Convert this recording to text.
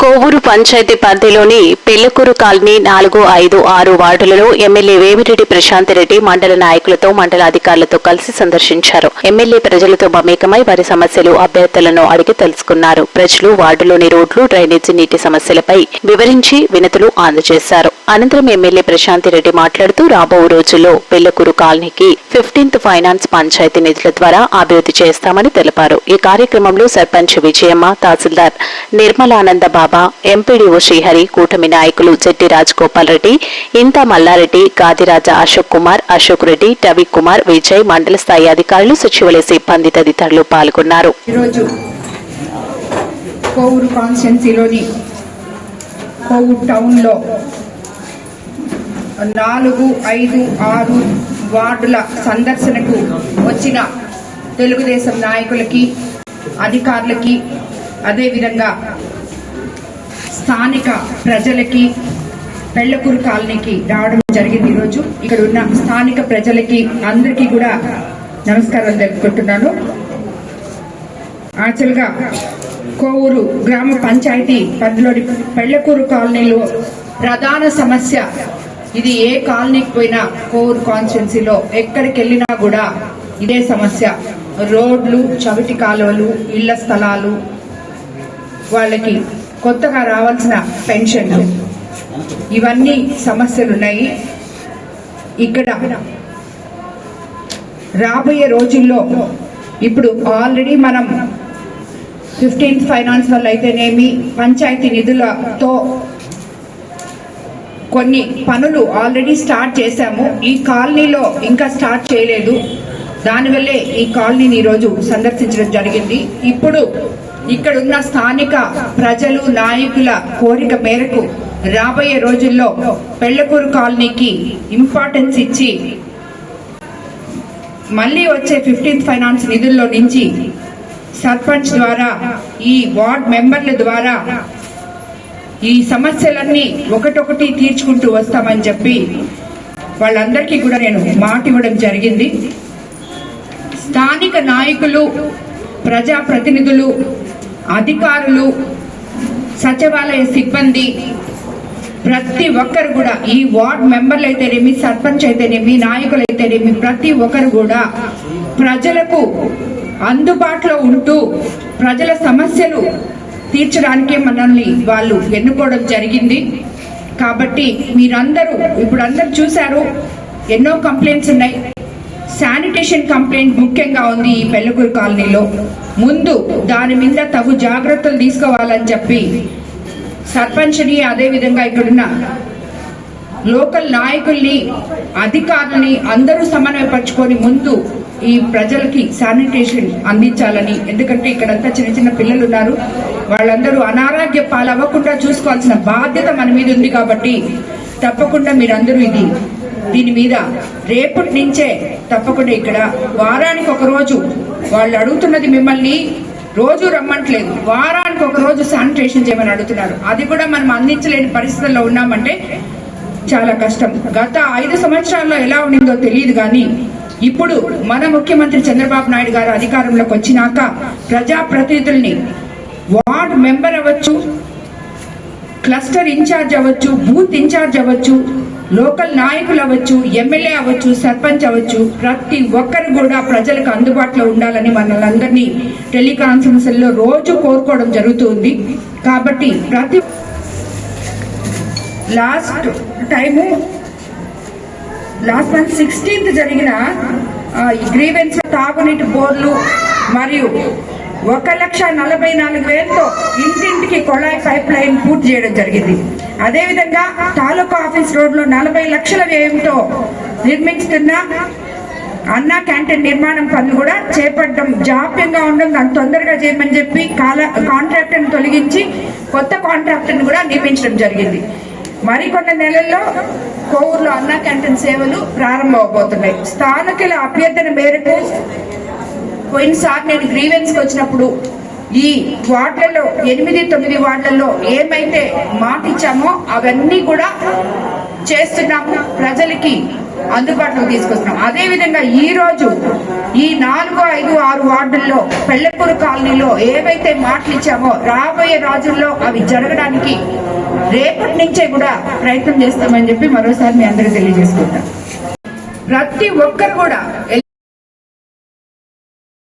కోవూరు పంచాయతీ పరిధిలోని పెళ్ళకూరు కాలనీ నాలుగు ఐదు ఆరు వార్డులలో ఎమ్మెల్యే వేమిరెడ్డి ప్రశాంత్ రెడ్డి మండల నాయకులతో మండల అధికారులతో కలిసి సందర్శించారు. ఎమ్మెల్యే ప్రజలతో మమేకమై వారి సమస్యలు అభ్యర్థులను అడిగి తెలుసుకున్నారు. ప్రజలు వార్డులోని రోడ్లు డ్రైనేజీ నీటి సమస్యలపై వివరించి వినతులు అందజేశారు. అనంతరం ఎమ్మెల్యే ప్రశాంతి రెడ్డి మాట్లాడుతూ రాబో రోజుల్లో పెళ్ళకూరు కాలనీకి ఫిఫ్టీన్త్ ఫైనాన్స్ పంచాయతీ నిధుల ద్వారా అభివృద్ధి చేస్తామని తెలిపారు. ఈ కార్యక్రమంలో సర్పంచ్ విజయమ్మ తహసీల్దార్ నిర్మలానంద బాబా ఎంపీడీఓ శ్రీహరి కూటమి నాయకులు జెట్టి రాజగోపాల్ రెడ్డి ఇంత మల్లారెడ్డి గాదిరాజ అశోక్ కుమార్ అశోక్ రెడ్డి టవి కుమార్ విజయ్ మండల స్థాయి అధికారులు సచివాలయ సిబ్బంది తదితరులు పాల్గొన్నారు. కోవూరు కాన్స్టెన్సీలోని కోవూరు టౌన్లో నాలుగు ఐదు ఆరు వార్డుల సందర్శనకు వచ్చిన తెలుగుదేశం నాయకులకి అధికారులకి అదేవిధంగా స్థానిక ప్రజలకి పెళ్ళకూరు కాలనీకి రావడం జరిగింది ఈరోజు. ఇక్కడ ఉన్న స్థానిక ప్రజలకి అందరికీ కూడా నమస్కారం తెలుపుకుంటున్నాను. యాక్చువల్గా కోవూరు గ్రామ పంచాయతీ పరిధిలోని పెళ్ళకూరు కాలనీలో ప్రధాన సమస్య ఇది ఏ కాలనీకి పోయినా కోర్ కాన్స్టిట్యున్సీలో ఎక్కడికి వెళ్ళినా కూడా ఇదే సమస్య. రోడ్లు చవిటి కాలువలు ఇళ్ళ స్థలాలు వాళ్ళకి కొత్తగా రావాల్సిన పెన్షన్లు. ఇవన్నీ సమస్యలు ఉన్నాయి ఇక్కడ రాబోయే రోజుల్లో ఇప్పుడు ఆల్రెడీ మనం ఫిఫ్టీన్త్ ఫైనాన్స్ వల్ల అయితేనేమి పంచాయతీ నిధులతో కొన్ని పనులు ఆల్రెడీ స్టార్ట్ చేశాము. ఈ కాలనీలో ఇంకా స్టార్ట్ చేయలేదు. దానివల్లే ఈ కాలనీని ఈరోజు సందర్శించడం జరిగింది. ఇప్పుడు ఇక్కడ ఉన్న స్థానిక ప్రజలు నాయకుల కోరిక మేరకు రాబోయే రోజుల్లో పెళ్ళకూరు కాలనీకి ఇంపార్టెన్స్ ఇచ్చి మళ్ళీ వచ్చే ఫిఫ్టీన్త్ ఫైనాన్స్ నిధుల్లో నుంచి సర్పంచ్ ద్వారా ఈ వార్డ్ మెంబర్ల ద్వారా ఈ సమస్యలన్నీ ఒకటొకటి తీర్చుకుంటూ వస్తామని చెప్పి వాళ్ళందరికీ కూడా నేను మాట ఇవ్వడం జరిగింది. స్థానిక నాయకులు ప్రజాప్రతినిధులు అధికారులు సచివాలయ సిబ్బంది ప్రతి ఒక్కరు కూడా ఈ వార్డ్ మెంబర్లు అయితేనేమి సర్పంచ్ అయితేనేమి నాయకులు అయితేనేమి ప్రతి ఒక్కరు కూడా ప్రజలకు అందుబాటులో ఉంటూ ప్రజల సమస్యలు తీర్చడానికే మనల్ని వాళ్ళు ఎన్నుకోవడం జరిగింది. కాబట్టి మీరందరూ ఇప్పుడు అందరూ చూశారు ఎన్నో కంప్లైంట్స్ ఉన్నాయి. శానిటేషన్ కంప్లైంట్ ముఖ్యంగా ఉంది ఈ పెళ్ళకూరు కాలనీలో. ముందు దాని మీద తగు జాగ్రత్తలు తీసుకోవాలని చెప్పి సర్పంచ్ని అదేవిధంగా ఇక్కడున్న లోకల్ నాయకుల్ని అధికారులని అందరూ సమన్వయపరచుకొని ముందు ఈ ప్రజలకి శానిటేషన్ అందించాలని. ఎందుకంటే ఇక్కడంతా చిన్న చిన్న పిల్లలు ఉన్నారు వాళ్ళందరూ అనారోగ్య పాలవ్వకుండా చూసుకోవాల్సిన బాధ్యత మన మీద ఉంది కాబట్టి తప్పకుండా మీరందరూ ఇది దీని మీద రేపటి నుంచే తప్పకుండా ఇక్కడ వారానికి ఒక రోజు వాళ్ళు అడుగుతున్నది మిమ్మల్ని రోజు రమ్మంటలేదు. వారానికి ఒక రోజు శానిటేషన్ చేయమని అడుగుతున్నారు. అది కూడా మనం అందించలేని పరిస్థితుల్లో ఉన్నామంటే చాలా కష్టం. గత ఐదు సంవత్సరాల్లో ఎలా ఉండిందో తెలియదు కానీ ఇప్పుడు మన ముఖ్యమంత్రి చంద్రబాబు నాయుడు గారు అధికారంలోకి వచ్చినాక ప్రజాప్రతినిధుల్ని వార్డ్ మెంబర్ అవ్వచ్చు క్లస్టర్ ఇన్ఛార్జ్ అవ్వచ్చు బూత్ ఇన్ఛార్జ్ అవ్వచ్చు లోకల్ నాయకులు అవ్వచ్చు ఎమ్మెల్యే అవ్వచ్చు సర్పంచ్ అవ్వచ్చు ప్రతి ఒక్కరు కూడా ప్రజలకు అందుబాటులో ఉండాలని మనల్ని టెలికాన్ఫరెన్స్లో రోజు కోరుకోవడం జరుగుతుంది. కాబట్టి ప్రతి last time last month sixteenth జరిగిన గ్రీవెన్స్ తాగునీటి బోర్లు మరియు ఒక లక్ష నలభై నాలుగు వేలతో ఇంటింటికి కొళాయి పైప్ లైన్ పూర్తి చేయడం జరిగింది. అదేవిధంగా తాలూకా ఆఫీస్ రోడ్లో నలభై లక్షల వ్యయంతో నిర్మిస్తున్న అన్నా క్యాంటీన్ నిర్మాణం పనులు కూడా చేపట్టడం జాప్యంగా ఉండడం దాన్ని తొందరగా చేయమని చెప్పి కాల కాంట్రాక్టర్ని తొలగించి కొత్త కాంట్రాక్టర్ని కూడా నియమించడం జరిగింది. మరికొన్ని నెలల్లో కోవూరులో అన్నా క్యాంటీన్ సేవలు ప్రారంభమవబోతున్నాయి. స్థానికుల అభ్యర్థన మేరకు పోయినసారి నేను గ్రీవెన్స్కి వచ్చినప్పుడు ఈ వార్డులలో ఎనిమిది తొమ్మిది వార్డులలో ఏమైతే మాట ఇచ్చామో అవన్నీ కూడా చేస్తున్నాము ప్రజలకి అందుబాటులోకి తీసుకొస్తున్నాం. అదే విధంగా ఈ రోజు ఈ నాలుగు ఐదు ఆరు వార్డుల్లో పెళ్ళపూరు కాలనీలో ఏవైతే మాటలు ఇచ్చామో రాబోయే రోజుల్లో అవి జరగడానికి రేపటి నుంచే కూడా ప్రయత్నం చేస్తామని చెప్పి మరోసారి మీ అందరూ తెలియజేసుకుంటాం ప్రతి ఒక్కరు కూడా